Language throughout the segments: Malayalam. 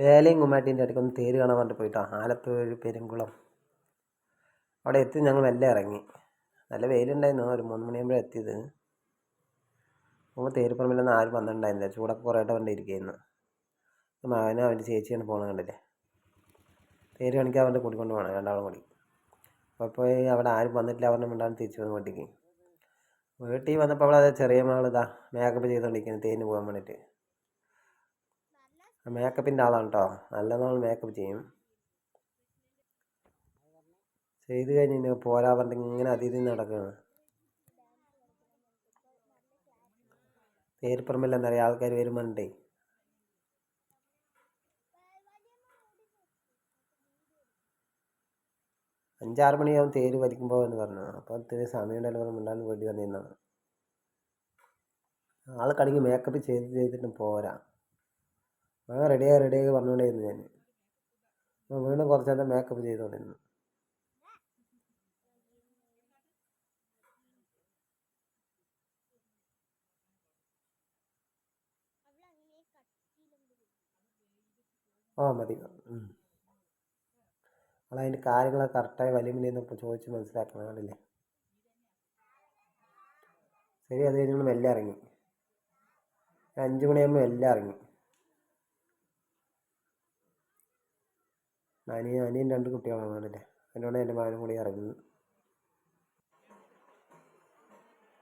വേലയും കുമ്മാട്ടീന്റെ ഇടയ്ക്ക് ഒന്ന് തേര് കാണാൻ പറഞ്ഞിട്ട് പോയിട്ടോ. ആലത്തൂർ പെരുങ്കുളം അവിടെ എത്തി ഞങ്ങൾ മെല്ലെ ഇറങ്ങി. നല്ല വെയിലുണ്ടായിരുന്നു. ഒരു മൂന്ന് മണിയാകുമ്പോഴേ എത്തിയത്. അപ്പോൾ തേരുപ്പറമ്പിലൊന്നും ആരും വന്നിട്ടുണ്ടായിരുന്നില്ല. ചൂടൊക്കെ കുറേയായിട്ട് വണ്ടി ഇരിക്കുകയായിരുന്നു മകനും അവന്റെ ചേച്ചിയാണ് പോകണത് കണ്ടില്ലേ? തേര് കാണിക്കാൻ അവന്റെ കൂട്ടിക്കൊണ്ട് പോകണം രണ്ടാളും കൂടി. അപ്പോൾ പോയി അവിടെ ആരും വന്നിട്ടില്ല. അവരുടെ മിണ്ടാണ്ട് തിരിച്ചു വന്ന് വീട്ടിലേക്ക്. വീട്ടിൽ വന്നപ്പോൾ അവളത് ചെറിയ മകൾ ഇതാ മേക്കപ്പ് ചെയ്തുകൊണ്ടിരിക്കുന്നു. തേരിന് പോകാൻ വേണ്ടിയിട്ട്. മേക്കപ്പിന്റെ ആളാണ് കേട്ടോ നല്ല നാൾ മേക്കപ്പ് ചെയ്യും. ചെയ്ത് കഴിഞ്ഞ് പോരാ പറഞ്ഞിട്ട് ഇങ്ങനെ അതിഥി നടക്കുകയാണ്. പേരിപ്പുറമില്ല എന്നറിയാം ആൾക്കാർ വരുമ്പോണ്ടേ. അഞ്ചാറ് മണിയാവും തേര് വലിക്കുമ്പോൾ എന്ന് പറഞ്ഞു. അപ്പോൾ ഇത്തിരി സമയം ഉണ്ടല്ലോ പറഞ്ഞു മിണ്ടാണ്ട് വേണ്ടി വന്നിരുന്നാണ് ആൾ കടങ്ങി മേക്കപ്പ് ചെയ്ത് ചെയ്തിട്ടും പോരാ. ആ റെഡിയായി റെഡിയായി പറഞ്ഞുകൊണ്ടേയിരുന്നു ഞാൻ വീണ്ടും കുറച്ച് നേരം മേക്കപ്പ് ചെയ്തുകൊണ്ടിരുന്നു. ആ മതി. നമ്മളതിന്റെ കാര്യങ്ങളൊക്കെ കറക്റ്റായി വലിയ ഇപ്പോൾ ചോദിച്ച് മനസ്സിലാക്കണം കണ്ടില്ലേ? ശരി അത് കഴിഞ്ഞ് മെല്ലെ ഇറങ്ങി. അഞ്ച് മണിയാകുമ്പോൾ എല്ലാം ഇറങ്ങി. അനിയൻ അനിയൻ രണ്ട് കുട്ടികളാണ് അല്ലേ അതിനോട് എന്റെ മകനും കൂടി ഇറങ്ങി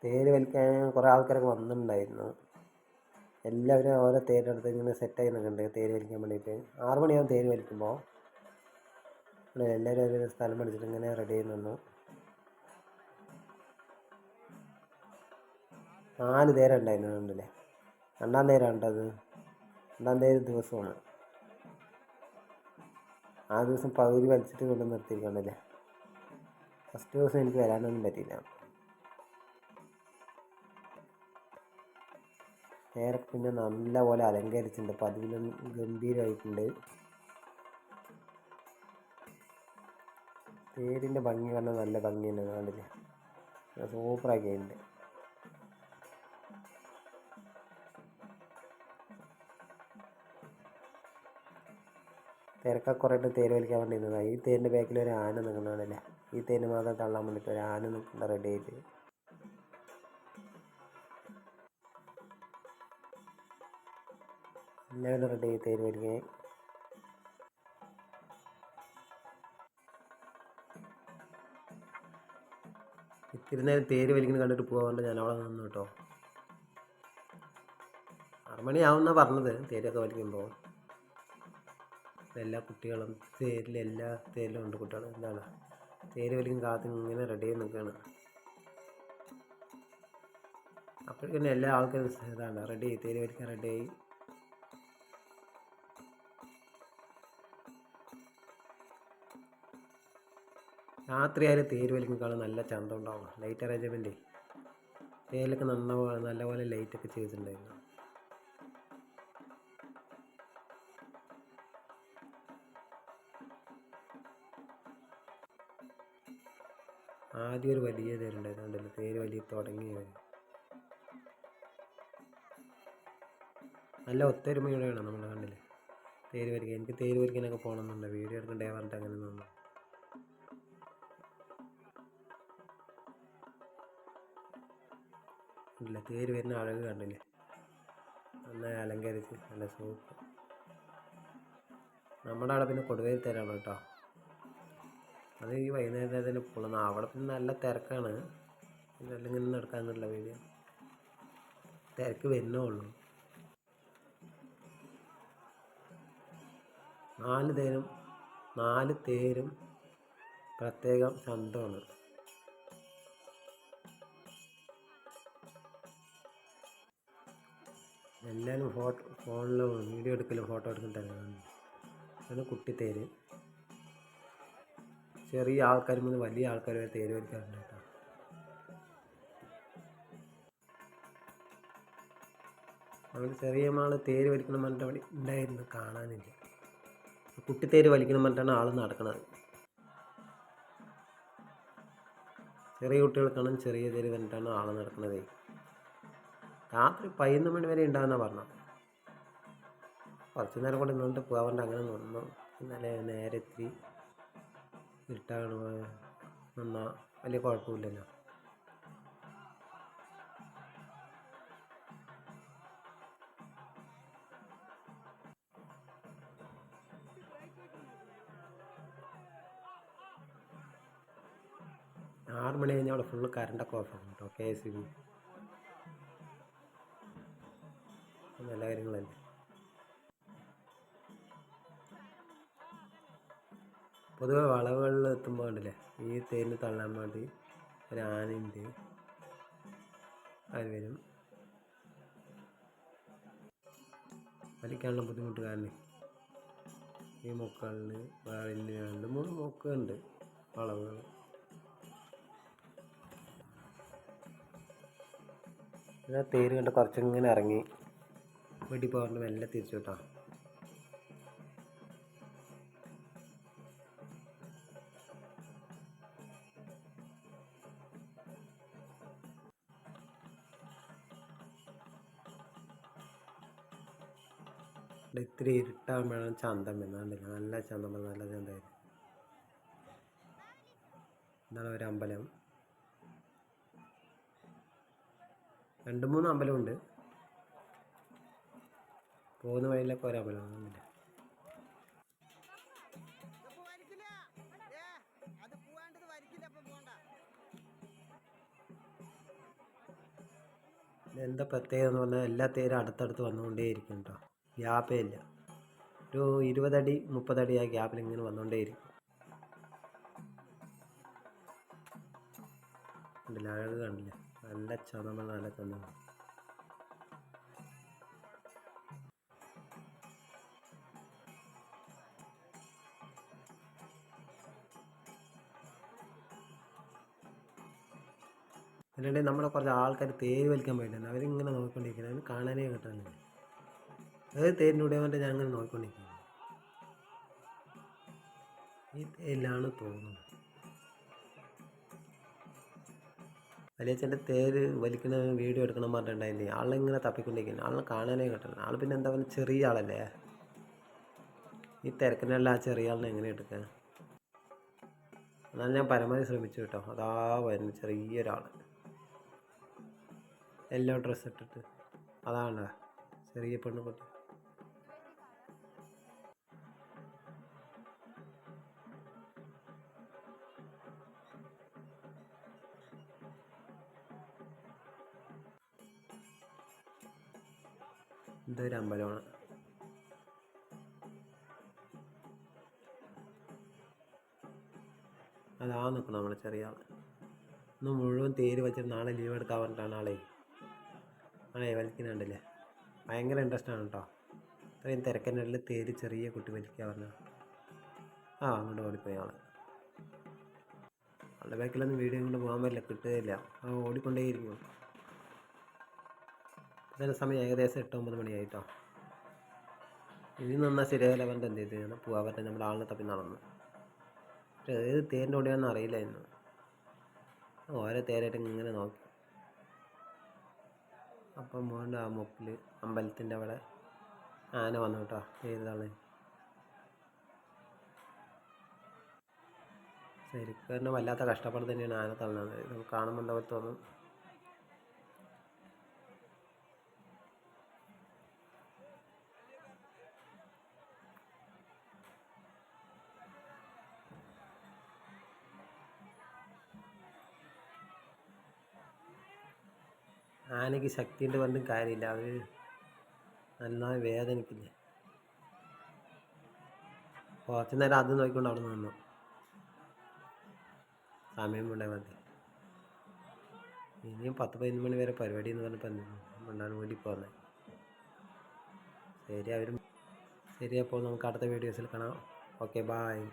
തേര് വലിക്കാൻ കുറേ ആൾക്കാരൊക്കെ വന്നിട്ടുണ്ടായിരുന്നു. എല്ലാവരും ഓരോ തേരെടുത്ത് ഇങ്ങനെ സെറ്റായി നിൽക്കുന്നുണ്ട് തേര് വലിക്കാൻ വേണ്ടിയിട്ട്. ആറ് മണിയാകും തേര് വലിക്കുമ്പോൾ. എല്ലാവരും ഒരു സ്ഥലം പഠിച്ചിട്ട് ഇങ്ങനെ റെഡി ആയി നിന്നു. നാല് തേരുണ്ടായിരുന്നു കണ്ടില്ലേ? രണ്ടാം തേരാണ് കേട്ടത് രണ്ടാം തേര് ദിവസമാണ്. ആ ദിവസം പകുതി വലിച്ചിട്ട് കൊണ്ട് നിർത്തിയിരിക്കണ്ടല്ലേ ഫസ്റ്റ് ദിവസം എനിക്ക് വരാനൊന്നും പറ്റിയില്ല. നേരെ പിന്നെ നല്ല പോലെ അലങ്കരിച്ചിട്ടുണ്ട് പതിവിലും ഗംഭീരമായിട്ടുണ്ട് തേരിന്റെ ഭംഗി കണ്ടാൽ നല്ല ഭംഗി തന്നെ കണ്ടില്ലേ സൂപ്പറാക്കിയിട്ടുണ്ട് തിരക്കൊക്കെ കുറേ തേര് വലിക്കാൻ വേണ്ടി നിന്നതാണ് ഈ തേരിന്റെ ബാക്കിൽ ഒരു ആന നിൽക്കുന്നതാണല്ലേ ഈ തേര് മാത്രം തള്ളാൻ വേണ്ടിയിട്ട് ഒരു ആന നിൽക്കുന്ന റെഡി ആയിട്ട്. എല്ലാവരും റെഡി ആയി തേര് വലിക്കാൻ. ഇത്തിരി നേരം തേര് വലിക്കുന്നത് കണ്ടിട്ട് പോകാണ്ട് ഞാൻ അവിടെ നിന്നു കേട്ടോ. ആറുമണിയാവുന്ന പറഞ്ഞത് തേരൊക്കെ വലിക്കുമ്പോൾ എല്ലാ കുട്ടികളും തേരിൽ എല്ലാ തേരിലും ഉണ്ട് കുട്ടികൾ. എന്താണ്? തേര് വലിക്കും കാത്ത് ഇങ്ങനെ റെഡി ആയി നിൽക്കുകയാണ്. അപ്പോഴേക്കും എല്ലാ ആൾക്കാരും ഇതാണ് റെഡി ആയി തേര് വലിക്കാൻ റെഡി ആയി. രാത്രിയായാലും തേര് വലിക്കുന്നേക്കാളും നല്ല ചന്തം ഉണ്ടാവും ലൈറ്റ് അറേഞ്ച്മെന്റേ തേരിലൊക്കെ നന്ന നല്ലപോലെ ലൈറ്റൊക്കെ ചെയ്തിട്ടുണ്ടായിരുന്നു. ആദ്യം ഒരു വലിയ തേരുണ്ടായിരുന്നു കണ്ടില്ലേ? തേര് വലിയ തുടങ്ങിയ നല്ല ഒത്തൊരുമയോടെയാണ് നമ്മൾ കണ്ടില്ലേ? തേര് വരിക എനിക്ക് തേര് വരിക്കാനൊക്കെ പോകണമെന്നുണ്ട് വീഡിയോ എടുക്കണ്ടേ പറഞ്ഞിട്ട് അങ്ങനെ നിന്നു. ഇല്ല തേര് വരുന്ന അഴക് കണ്ടില്ലേ? നന്നായി അലങ്കരിച്ച് നല്ല സൂപ്പർ. നമ്മുടെ അവിടെ പിന്നെ കൊടുവേരി തേരാണ് കേട്ടോ. അത് ഈ വൈകുന്നേരം തന്നെ പൊള്ളുന്ന അവിടെ പിന്നെ നല്ല തിരക്കാണ്. അല്ലെങ്കിൽ നടക്കാൻ നല്ല വീഡിയോ തിരക്ക് വരുന്നേ ഉള്ളൂ. നാല് തേരും നാല് തേരും പ്രത്യേകം ചന്തമാണ്. എല്ലാവരും ഫോട്ടോ ഫോണിൽ വീഡിയോ എടുക്കലും ഫോട്ടോ എടുക്കലും കുട്ടി കുട്ടിത്തേര്. ചെറിയ ആൾക്കാർ മുതൽ വലിയ ആൾക്കാർ വരെ തേര് വലിക്കാറുണ്ട് കേട്ടോ. അതുകൊണ്ട് ചെറിയ മാൾ തേര് വലിക്കണം പറഞ്ഞിട്ട് അവിടെ ഉണ്ടായിരുന്നു കാണാനില്ല. കുട്ടി തേര് വലിക്കണം പറഞ്ഞിട്ടാണ് ആൾ നടക്കുന്നത് ചെറിയ കുട്ടികൾക്കാണ് ചെറിയ തേര് പറഞ്ഞിട്ടാണ് ആൾ നടക്കുന്നത് രാത്രി പതിനൊന്ന് മണി വരെ ഉണ്ടാകുന്ന പറഞ്ഞത്. കുറച്ച് നേരം കൂടെ നിന്നിട്ട് പോകാൻ അങ്ങനെ നിന്നു. ഇന്നലെ നേരെ എത്തി. ഇരുട്ടാണ് നമ്മ വലിയ കുഴപ്പമില്ലല്ലോ. ആറ് മണി കഴിഞ്ഞാൽ അവിടെ ഫുള്ള് കറണ്ടൊക്കെ ഓഫാണ് കേട്ടോ കെ എസ് ഇ ബി നല്ല കാര്യങ്ങളല്ലേ. പൊതുവെ വളവുകളിൽ എത്തുമ്പോൾ ഉണ്ടല്ലേ ഈ തേരിന് തള്ളാൻ വേണ്ടി ഒരു ആനയുണ്ട്. അത് വരും. വലിക്കാനുള്ള ബുദ്ധിമുട്ട് കാരണം ഈ മുക്കളിൽ വേറെ രണ്ട് മൂന്ന് മുക്കുണ്ട് വളവുകൾ. എന്നാൽ തേര് കണ്ട് കുറച്ചിങ്ങനെ ഇറങ്ങി. വീട്ടിൽ പോകാണ്ട് മെല്ലെ തിരിച്ചു കേട്ടോ. ഇവിടെ ഇത്തിരി ഇരുട്ടാകുമ്പോഴാണ് ചന്തം വരുന്നത് നല്ല ചന്തം വന്ന് നല്ല ചന്തമായിരുന്നു ഇതാണ് ഒരു അമ്പലം. രണ്ട് മൂന്ന് അമ്പലമുണ്ട് പോകുന്ന വഴിയിലൊക്കെ ഒരു അമ്പലം എന്താ പ്രത്യേകത എന്ന് പറഞ്ഞാൽ എല്ലാ തേരും അടുത്തടുത്ത് വന്നുകൊണ്ടേയിരിക്കും കേട്ടോ. ഗ്യാപ്പേ ഇല്ല ഒരു ഇരുപതടി മുപ്പതടി ആ ഗ്യാപ്പിൽ ഇങ്ങനെ വന്നുകൊണ്ടേയിരിക്കും കണ്ടില്ല? കണ്ടില്ല? നല്ല ചതമ നല്ല ചതമ അല്ലാണ്ട് നമ്മളെ കുറച്ച് ആൾക്കാർ തേര് വലിക്കാൻ പോയിട്ടുണ്ട്. അവരിങ്ങനെ നോക്കിക്കൊണ്ടിരിക്കുന്നത്. കാണാനേ കിട്ടാനില്ല ഏത് തേരിന്റെ കൂടെ ഞാൻ അങ്ങനെ നോക്കിക്കൊണ്ടിരിക്കുന്നത് ഈ തേരിലാണ് തോന്നുന്നത്. വലിയച്ഛന്റെ തേര് വലിക്കുന്ന വീഡിയോ എടുക്കണം പറഞ്ഞിട്ടുണ്ടായില്ലേ? ആളിങ്ങനെ തപ്പിക്കൊണ്ടിരിക്കുന്നു. ആളിനെ കാണാനേ കിട്ടണം ആൾ പിന്നെ എന്താ പറയുക? ചെറിയ ആളല്ലേ? ഈ തിരക്കിനല്ല ആ ചെറിയ ആളിനെ എങ്ങനെ എടുക്കുക? എന്നാൽ ഞാൻ പരമാവധി ശ്രമിച്ചു കേട്ടോ. അതാ വരുന്നു ചെറിയൊരാൾ എല്ലോ ഡ്രസ്സ് ഇട്ടിട്ട്. അതാണ് ചെറിയ പെണ്ണുകുട്ടി ഇതൊരു അമ്പലമാണ്. അതാ നിൽക്കണം നമ്മളെ ചെറിയ ആൾ ഇന്ന് മുഴുവൻ തേര് വെച്ചിട്ട് നാളെ ലീവ് എടുക്കാൻ പറഞ്ഞിട്ടാണ് ആളെ. ആളെ വലിക്കുന്നുണ്ടല്ലേ ഭയങ്കര ഇൻട്രസ്റ്റ് ആണ് കേട്ടോ ഇത്രയും തിരക്കിനിടയിൽ തേര് ചെറിയ കുട്ടി വലിക്കുക പറഞ്ഞാൽ ആ അങ്ങോട്ട് ഓടിപ്പോയി ആളെ. ആളുടെ ബാക്കിലൊന്നും വീഡിയോ കൊണ്ട് പോകാൻ പറ്റില്ല കിട്ടുകയില്ല. ആ ഓടിക്കൊണ്ടേയിരിക്കും ഇതിന് സമയം ഏകദേശം എട്ട് ഒമ്പത് മണിയായിട്ടോ ഇനി നിന്നാൽ ശരിയാവില്ല പറഞ്ഞിട്ട് എന്ത് ചെയ്ത് എന്നാൽ പോകാൻ പറ്റാൻ നമ്മുടെ ആളിനെ തപ്പി നടന്നു. പക്ഷേ ഏത് തേരിന്റെ ഓടിയാണെന്ന് അറിയില്ലായിരുന്നു ഓരോ തേരായിട്ട് ഇങ്ങനെ നോക്കി. അപ്പം മോണ്ട് ആ മുക്കിൽ അമ്പലത്തിന്റെ അവിടെ ആന വന്നു കേട്ടോ. ഏതാണ്? ശരിക്കും വല്ലാത്ത കഷ്ടപ്പാട് തന്നെയാണ് ആന തള്ളുന്നത് നമുക്ക് കാണുമ്പോൾ എന്താ തോന്നും ആനയ്ക്ക് ശക്തിയുണ്ട് പറഞ്ഞിട്ടും കാര്യമില്ല. അവർ നന്നായി വേദനിക്കില്ലേ കുറച്ച് നേരം അത് നോക്കിക്കൊണ്ട് അവിടെ നിന്നു സമയം കൊണ്ടേ മതി ഇനിയും പത്ത് പതിനൊന്ന് മണി വരെ പരിപാടി എന്ന് പറഞ്ഞപ്പോൾ എന്താണ് വേണ്ടി പോകുന്നത് ശരി അവരും ശരി അപ്പോൾ നമുക്ക് അടുത്ത വീഡിയോസിൽ കാണാം. Okay bye